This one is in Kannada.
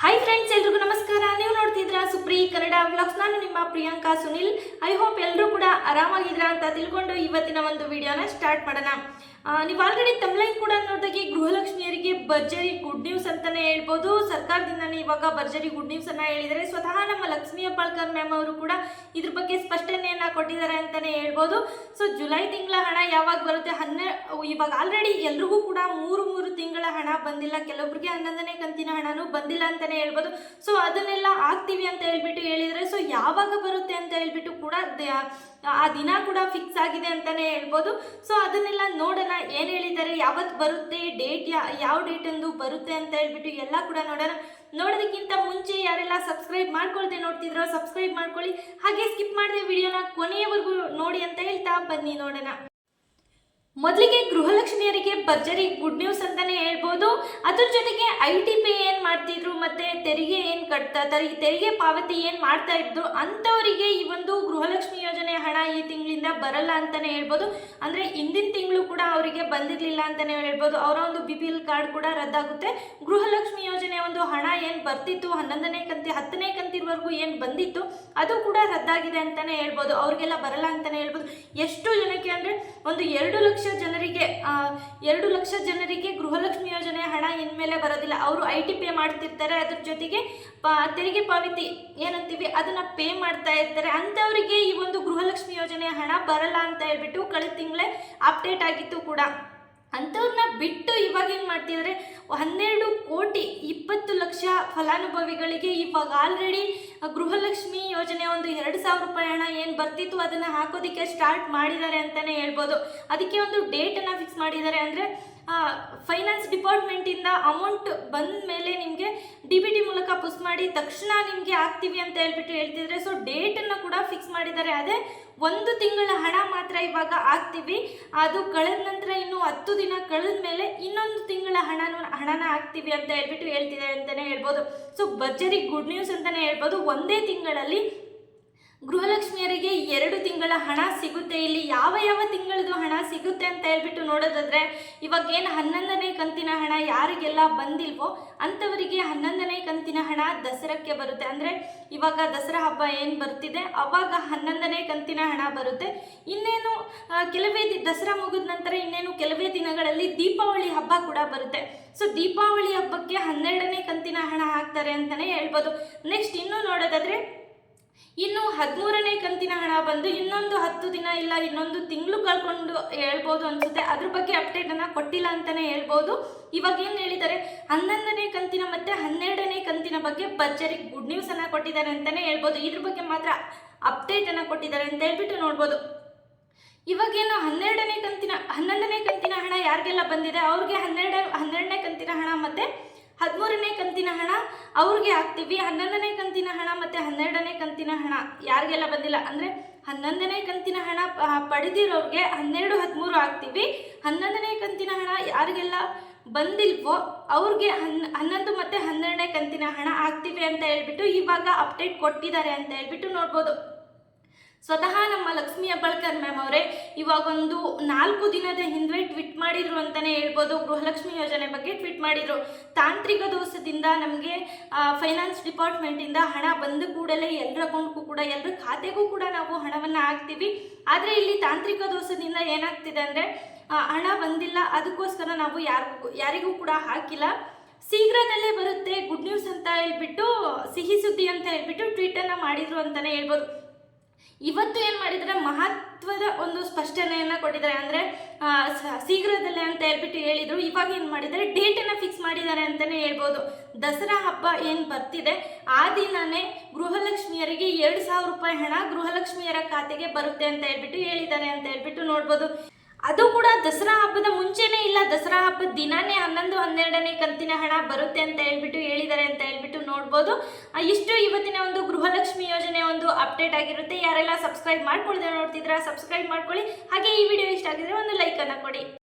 ಹಾಯ್ ಫ್ರೆಂಡ್ಸ್ ಎಲ್ರಿಗೂ ನಮಸ್ಕಾರ. ನೀವು ನೋಡ್ತಿದ್ರ ಸುಪ್ರಿ ಕನ್ನಡ ವ್ಲಾಗ್ಸ್ ನಾನು ನಿಮ್ಮ ಪ್ರಿಯಾಂಕಾ ಸುನಿಲ್. ಐ ಹೋಪ್ ಎಲ್ಲರೂ ಕೂಡ ಆರಾಮಾಗಿದ್ರ ಅಂತ ತಿಳ್ಕೊಂಡು ಇವತ್ತಿನ ಒಂದು ವಿಡಿಯೋನ ಸ್ಟಾರ್ಟ್ ಮಾಡೋಣ. ನೀವು ಆಲ್ರೆಡಿ ತಮ್ಲೈನ್ ಕೂಡ ನೋಡಿದಾಗೆ ಗೃಹಲಕ್ಷ್ಮಿಯರಿಗೆ ಭರ್ಜರಿ ಗುಡ್ ನ್ಯೂಸ್ ಅಂತಾನೆ ಹೇಳ್ಬೋದು. ಸರ್ಕಾರದಿಂದನೇ ಇವಾಗ ಭರ್ಜರಿ ಗುಡ್ ನ್ಯೂಸ್ ಅನ್ನ ಹೇಳಿದರೆ ಸ್ವತಃ ನಮ್ಮ ಲಕ್ಷ್ಮೀ ಹೆಬ್ಬಾಳ್ಕರ್ ಮ್ಯಾಮ್ ಅವರು ಕೂಡ ಇದ್ರ ಬಗ್ಗೆ ಸ್ಪಷ್ಟನೆಯನ್ನ ಕೊಟ್ಟಿದ್ದಾರೆ ಅಂತಾನೆ ಹೇಳ್ಬೋದು. ಸೊ ಜುಲೈ ತಿಂಗಳ ಹಣ ಯಾವಾಗ ಬರುತ್ತೆ? ಹನ್ನೆರಡು ಇವಾಗ ಆಲ್ರೆಡಿ ಎಲ್ರಿಗೂ ಕೂಡ ಮೂರು ಮೂರು ತಿಂಗಳ ಹಣ, ಬಂದಿಲ್ಲ ಕೆಲವೊಬ್ಬರಿಗೆ ಹನ್ನೊಂದನೇ ಕಂತಿನ ಹಣನೂ ಬಂದಿಲ್ಲ ಅಂತಾನೆ ಹೇಳ್ಬೋದು. ಸೊ ಅದನ್ನೆಲ್ಲ ಆಗ್ತೀವಿ ಅಂತ ಹೇಳ್ಬಿಟ್ಟು ಹೇಳಿದರೆ ಸೊ ಯಾವಾಗ ಬರುತ್ತೆ ಅಂತ ಹೇಳ್ಬಿಟ್ಟು ಕೂಡ ಆ ದಿನ ಕೂಡ ಫಿಕ್ಸ್ ಆಗಿದೆ ಅಂತಾನೆ ಹೇಳ್ಬೋದು. ಸೊ ಅದನ್ನೆಲ್ಲ ನೋಡೋಣ, ಏನು ಹೇಳಿದ್ದಾರೆ ಯಾವತ್ತು ಬರುತ್ತೆ ಡೇಟ್ ಯಾವ ಡೇಟ್ ಎಂದು ಬರುತ್ತೆ ಅಂತ ಹೇಳ್ಬಿಟ್ಟು ಎಲ್ಲ ಕೂಡ ನೋಡೋಣ. ನೋಡೋದಕ್ಕಿಂತ ಮುಂಚೆ ಯಾರೆಲ್ಲ ಸಬ್ಸ್ಕ್ರೈಬ್ ಮಾಡ್ಕೊಳ್ದೆ ನೋಡ್ತಿದ್ರೋ ಸಬ್ಸ್ಕ್ರೈಬ್ ಮಾಡ್ಕೊಳ್ಳಿ. ಹಾಗೆ ಸ್ಕಿಪ್ ಮಾಡಿದೆ ವಿಡಿಯೋನ ಕೊನೆಯವರೆಗೂ ನೋಡಿ ಅಂತ ಹೇಳ್ತಾ ಬನ್ನಿ ನೋಡೋಣ. ಮೊದಲಿಗೆ ಗೃಹಲಕ್ಷ್ಮಿಯರಿಗೆ ಭರ್ಜರಿ ಗುಡ್ ನ್ಯೂಸ್ ಅಂತಾನೆ ಹೇಳ್ಬೋದು. ಅದ್ರ ಜೊತೆಗೆ ಐ ಟಿ ಪಿ ಏನು ಮಾಡ್ತಿದ್ರು ಮತ್ತೆ ತೆರಿಗೆ ಏನು ಕಟ್ತಾ, ತರಿ, ತೆರಿಗೆ ಪಾವತಿ ಏನು ಮಾಡ್ತಾ ಇದ್ರು ಅಂಥವರಿಗೆ ಈ ಒಂದು ಗೃಹಲಕ್ಷ್ಮಿ ಯೋಜನೆ ಹಣ ಈ ತಿಂಗಳಿಂದ ಬರಲ್ಲ ಅಂತಾನೆ ಹೇಳ್ಬೋದು. ಅಂದರೆ ಹಿಂದಿನ ತಿಂಗಳು ಕೂಡ ಅವರಿಗೆ ಬಂದಿರಲಿಲ್ಲ ಅಂತಾನೆ ಹೇಳ್ಬೋದು. ಅವರ ಒಂದು ಬಿ ಪಿ ಎಲ್ ಕಾರ್ಡ್ ಕೂಡ ರದ್ದಾಗುತ್ತೆ. ಗೃಹಲಕ್ಷ್ಮಿ ಯೋಜನೆ ಒಂದು ಹಣ ಏನು ಬರ್ತಿತ್ತು, ಹನ್ನೊಂದನೇ ಕಂತಿ, ಹತ್ತನೇ ಕಂತಿವರೆಗೂ ಏನು ಬಂದಿತ್ತು, ಅದು ಕೂಡ ರದ್ದಾಗಿದೆ ಅಂತಾನೆ ಹೇಳ್ಬೋದು. ಅವ್ರಿಗೆಲ್ಲ ಬರಲ್ಲ ಅಂತಾನೆ ಹೇಳ್ಬೋದು. ಎಷ್ಟು ಜನಕ್ಕೆ ಅಂದರೆ ಒಂದು ಎರಡು ಲಕ್ಷ ಜನರಿಗೆ ಎರಡು ಲಕ್ಷ ಜನರಿಗೆ ಗೃಹಲಕ್ಷ್ಮಿ ಯೋಜನೆ ಹಣ ಇನ್ಮೇಲೆ ಬರೋದಿಲ್ಲ. ಅವರು ಐ ಟಿ ಪೇ ಮಾಡ್ತಿರ್ತಾರೆ, ಅದ್ರ ಜೊತೆಗೆ ತೆರಿಗೆ ಪಾವತಿ ಏನಂತೀವಿ, ಅದನ್ನ ಪೇ ಮಾಡ್ತಾ ಇರ್ತಾರೆ. ಅಂಥವರಿಗೆ ಈ ಒಂದು ಗೃಹಲಕ್ಷ್ಮಿ ಯೋಜನೆ ಹಣ ಬರಲ್ಲ ಅಂತ ಹೇಳ್ಬಿಟ್ಟು ಕಳೆದ ತಿಂಗಳೇ ಅಪ್ಡೇಟ್ ಆಗಿತ್ತು ಕೂಡ. ಅಂಥವ್ರನ್ನ ಬಿಟ್ಟು ಇವಾಗ ಏನು ಮಾಡ್ತಿದ್ದಾರೆ ಹನ್ನೆರಡು ಕೋಟಿ ಇಪ್ಪತ್ತು ಲಕ್ಷ ಫಲಾನುಭವಿಗಳಿಗೆ ಇವಾಗ ಆಲ್ರೆಡಿ ಗೃಹಲಕ್ಷ್ಮಿ ಯೋಜನೆ ಒಂದು ಎರಡು ಸಾವಿರ ರೂಪಾಯಿ ಹಣ ಏನು ಬರ್ತಿತ್ತು ಅದನ್ನು ಹಾಕೋದಕ್ಕೆ ಸ್ಟಾರ್ಟ್ ಮಾಡಿದ್ದಾರೆ ಅಂತಲೇ ಹೇಳ್ಬೋದು. ಅದಕ್ಕೆ ಒಂದು ಡೇಟನ್ನು ಫಿಕ್ಸ್ ಮಾಡಿದ್ದಾರೆ ಅಂದರೆ ಫೈನಾನ್ಸ್ ಡಿಪಾರ್ಟ್ಮೆಂಟಿಂದ ಅಮೌಂಟ್ ಬಂದ ಮೇಲೆ ನಿಮಗೆ ಡಿ ಬಿ ಟಿ ಮೂಲಕ ಪುಸ್ ಮಾಡಿ ತಕ್ಷಣ ನಿಮಗೆ ಆಗ್ತೀವಿ ಅಂತ ಹೇಳ್ಬಿಟ್ಟು ಹೇಳ್ತಿದ್ರೆ ಸೊ ಡೇಟನ್ನು ಕೂಡ ಫಿಕ್ಸ್ ಮಾಡಿದ್ದಾರೆ. ಅದೇ ಒಂದು ತಿಂಗಳ ಹಣ ಮಾತ್ರ ಇವಾಗ ಆಗ್ತೀವಿ ಅದು ಕಳೆದ ನಂತರ ಇನ್ನು ಹತ್ತು ದಿನ ಕಳೆದ ಮೇಲೆ ಇನ್ನೊಂದು ತಿಂಗಳ ಹಣನ ಹಣನ ಹಾಕ್ತೀವಿ ಅಂತ ಹೇಳ್ಬಿಟ್ಟು ಹೇಳ್ತಿದ್ದಾರೆ ಅಂತಲೇ ಹೇಳ್ಬೋದು. ಸೊ ಭರ್ಜರಿ ಗುಡ್ ನ್ಯೂಸ್ ಅಂತಲೇ ಹೇಳ್ಬೋದು. ಒಂದೇ ತಿಂಗಳಲ್ಲಿ ಗೃಹಲಕ್ಷ್ಮಿಯರಿಗೆ ಎರಡು ತಿಂಗಳ ಹಣ ಸಿಗುತ್ತೆ, ಇಲ್ಲಿ ಯಾವ ಯಾವ ತಿಂಗಳದು ಹಣ ಸಿಗುತ್ತೆ ಅಂತ ಹೇಳ್ಬಿಟ್ಟು ನೋಡೋದಾದ್ರೆ, ಇವಾಗ ಏನು ಹನ್ನೊಂದನೇ ಕಂತಿನ ಹಣ ಯಾರಿಗೆಲ್ಲ ಬಂದಿಲ್ವೋ ಅಂಥವರಿಗೆ ಹನ್ನೊಂದನೇ ಕಂತಿನ ಹಣ ದಸರಕ್ಕೆ ಬರುತ್ತೆ. ಅಂದರೆ ಇವಾಗ ದಸರಾ ಹಬ್ಬ ಏನು ಬರ್ತಿದೆ? ಅವಾಗ ಹನ್ನೊಂದನೇ ಕಂತಿನ ಹಣ ಬರುತ್ತೆ. ಇನ್ನೇನು ಕೆಲವೇ ದಸರಾ ಮುಗಿದ ನಂತರ ಇನ್ನೇನು ಕೆಲವೇ ದಿನಗಳಲ್ಲಿ ದೀಪಾವಳಿ ಹಬ್ಬ ಕೂಡ ಬರುತ್ತೆ. ಸೊ ದೀಪಾವಳಿ ಹಬ್ಬಕ್ಕೆ ಹನ್ನೆರಡನೇ ಕಂತಿನ ಹಣ ಹಾಕ್ತಾರೆ ಅಂತಲೇ ಹೇಳ್ಬೋದು. ನೆಕ್ಸ್ಟ್ ಇನ್ನೂ ನೋಡೋದಾದ್ರೆ ಇನ್ನು ಹದಿಮೂರನೇ ಕಂತಿನ ಹಣ ಬಂದು ಇನ್ನೊಂದು ಹತ್ತು ದಿನ ಇಲ್ಲ, ಇನ್ನೊಂದು ತಿಂಗಳು ಕಳ್ಕೊಂಡು ಹೇಳ್ಬೋದು ಅನ್ಸುತ್ತೆ. ಅದ್ರ ಬಗ್ಗೆ ಅಪ್ಡೇಟ್ ಅನ್ನ ಕೊಟ್ಟಿಲ್ಲ ಅಂತಾನೆ ಹೇಳ್ಬೋದು. ಇವಾಗ ಏನು ಹೇಳಿದ್ದಾರೆ? ಹನ್ನೊಂದನೇ ಕಂತಿನ ಮತ್ತೆ ಹನ್ನೆರಡನೇ ಕಂತಿನ ಬಗ್ಗೆ ಭರ್ಜರಿ ಗುಡ್ ನ್ಯೂಸ್ ಅನ್ನ ಕೊಟ್ಟಿದ್ದಾರೆ ಅಂತಾನೆ ಹೇಳ್ಬೋದು. ಇದ್ರ ಬಗ್ಗೆ ಮಾತ್ರ ಅಪ್ಡೇಟ್ ಅನ್ನ ಕೊಟ್ಟಿದ್ದಾರೆ ಅಂತ ಹೇಳ್ಬಿಟ್ಟು ನೋಡ್ಬೋದು. ಇವಾಗೇನು ಹನ್ನೆರಡನೇ ಕಂತಿನ, ಹನ್ನೊಂದನೇ ಕಂತಿನ ಹಣ ಯಾರಿಗೆಲ್ಲ ಬಂದಿದೆ? ಅವ್ರಿಗೆ ಹನ್ನೆರಡ, ಹನ್ನೆರಡನೇ ಹದಿಮೂರನೇ ಕಂತಿನ ಹಣ ಅವ್ರಿಗೆ ಹಾಕ್ತೀವಿ, ಹನ್ನೊಂದನೇ ಕಂತಿನ ಹಣ ಮತ್ತೆ ಹನ್ನೆರಡನೇ ಕಂತಿನ ಹಣ. ಯಾರಿಗೆಲ್ಲ ಬಂದಿಲ್ಲ? ಅಂದರೆ ಹನ್ನೊಂದನೇ ಕಂತಿನ ಹಣ ಪಡೆದಿರೋರಿಗೆ ಹನ್ನೆರಡು, ಹದಿಮೂರು ಹಾಕ್ತೀವಿ. ಹನ್ನೊಂದನೇ ಕಂತಿನ ಹಣ ಯಾರಿಗೆಲ್ಲ ಬಂದಿಲ್ವೋ ಅವ್ರಿಗೆ ಹನ್, ಹನ್ನೊಂದು ಮತ್ತು ಹನ್ನೆರಡನೇ ಕಂತಿನ ಹಣ ಹಾಕ್ತೀವಿ ಅಂತ ಹೇಳ್ಬಿಟ್ಟು ಇವಾಗ ಅಪ್ಡೇಟ್ ಕೊಟ್ಟಿದ್ದಾರೆ ಅಂತ ಹೇಳ್ಬಿಟ್ಟು ನೋಡ್ಬೋದು. ಸ್ವತಃ ನಮ್ಮ ಲಕ್ಷ್ಮಿ ಹೆಬ್ಬಾಳ್ಕರ್ ಮ್ಯಾಮ್ ಅವರೇ ಇವಾಗ ಒಂದು ನಾಲ್ಕು ದಿನದ ಹಿಂದೆ ಟ್ವಿಟ್ ಮಾಡಿದ್ರು ಅಂತಾನೆ ಹೇಳ್ಬೋದು. ಗೃಹಲಕ್ಷ್ಮಿ ಯೋಜನೆ ಬಗ್ಗೆ ಟ್ವಿಟ್ ಮಾಡಿದ್ರು. ತಾಂತ್ರಿಕ ದೋಷದಿಂದ ನಮಗೆ ಫೈನಾನ್ಸ್ ಡಿಪಾರ್ಟ್ಮೆಂಟಿಂದ ಹಣ ಬಂದ ಕೂಡಲೇ ಎಲ್ಲರ ಅಕೌಂಟ್ಗೂ ಕೂಡ ಎಲ್ಲರ ಖಾತೆಗೂ ಕೂಡ ನಾವು ಹಣವನ್ನು ಹಾಕ್ತೀವಿ. ಆದರೆ ಇಲ್ಲಿ ತಾಂತ್ರಿಕ ದೋಷದಿಂದ ಏನಾಗ್ತಿದೆ ಅಂದರೆ ಹಣ ಬಂದಿಲ್ಲ. ಅದಕ್ಕೋಸ್ಕರ ನಾವು ಯಾರಿಗೂ ಯಾರಿಗೂ ಕೂಡ ಹಾಕಿಲ್ಲ. ಶೀಘ್ರದಲ್ಲೇ ಬರುತ್ತೆ. ಗುಡ್ ನ್ಯೂಸ್ ಅಂತ ಹೇಳ್ಬಿಟ್ಟು, ಸಿಹಿ ಸುದ್ದಿ ಅಂತ ಹೇಳ್ಬಿಟ್ಟು ಟ್ವೀಟನ್ನು ಮಾಡಿದ್ರು ಅಂತಲೇ ಹೇಳ್ಬೋದು. ಇವತ್ತು ಏನು ಮಾಡಿದರೆ ಮಹತ್ವದ ಒಂದು ಸ್ಪಷ್ಟನೆಯನ್ನು ಕೊಟ್ಟಿದ್ದಾರೆ. ಅಂದರೆ ಶೀಘ್ರದಲ್ಲೇ ಅಂತ ಹೇಳ್ಬಿಟ್ಟು ಹೇಳಿದರು. ಇವಾಗ ಏನು ಮಾಡಿದರೆ ಡೇಟನ್ನು ಫಿಕ್ಸ್ ಮಾಡಿದ್ದಾರೆ ಅಂತಲೇ ಹೇಳ್ಬೋದು. ದಸರಾ ಹಬ್ಬ ಏನು ಬರ್ತಿದೆ? ಆ ದಿನವೇ ಗೃಹಲಕ್ಷ್ಮಿಯರಿಗೆ ಎರಡು ಸಾವಿರ ರೂಪಾಯಿ ಹಣ ಗೃಹಲಕ್ಷ್ಮಿಯರ ಖಾತೆಗೆ ಬರುತ್ತೆ ಅಂತ ಹೇಳ್ಬಿಟ್ಟು ಹೇಳಿದ್ದಾರೆ ಅಂತ ಹೇಳ್ಬಿಟ್ಟು ನೋಡ್ಬೋದು. ಅದು ಕೂಡ ದಸರಾ ಹಬ್ಬದ ಮುಂಚೆನೇ ಇಲ್ಲ. ದಸರಾ ಹಬ್ಬದ ದಿನಾನೇ ಹನ್ನೊಂದು, ಹನ್ನೆರಡನೇ ಕಂತಿನ ಹಣ ಬರುತ್ತೆ ಅಂತ ಹೇಳ್ಬಿಟ್ಟು ಹೇಳಿದ್ದಾರೆ ಅಂತ ಹೇಳ್ಬಿಟ್ಟು ನೋಡ್ಬೋದು. ಇಷ್ಟು ಇವತ್ತಿನ ಒಂದು ಗೃಹಲಕ್ಷ್ಮಿ ಯೋಜನೆ ಒಂದು ಅಪ್ಡೇಟ್ ಆಗಿರುತ್ತೆ. ಯಾರೆಲ್ಲ ಸಬ್ಸ್ಕ್ರೈಬ್ ಮಾಡ್ಕೊಳ್ದೆ ನೋಡ್ತಿದ್ರ ಸಬ್ಸ್ಕ್ರೈಬ್ ಮಾಡ್ಕೊಳ್ಳಿ. ಹಾಗೆ ಈ ವಿಡಿಯೋ ಇಷ್ಟ ಆಗಿದ್ರೆ ಒಂದು ಲೈಕನ್ನು ಕೊಡಿ.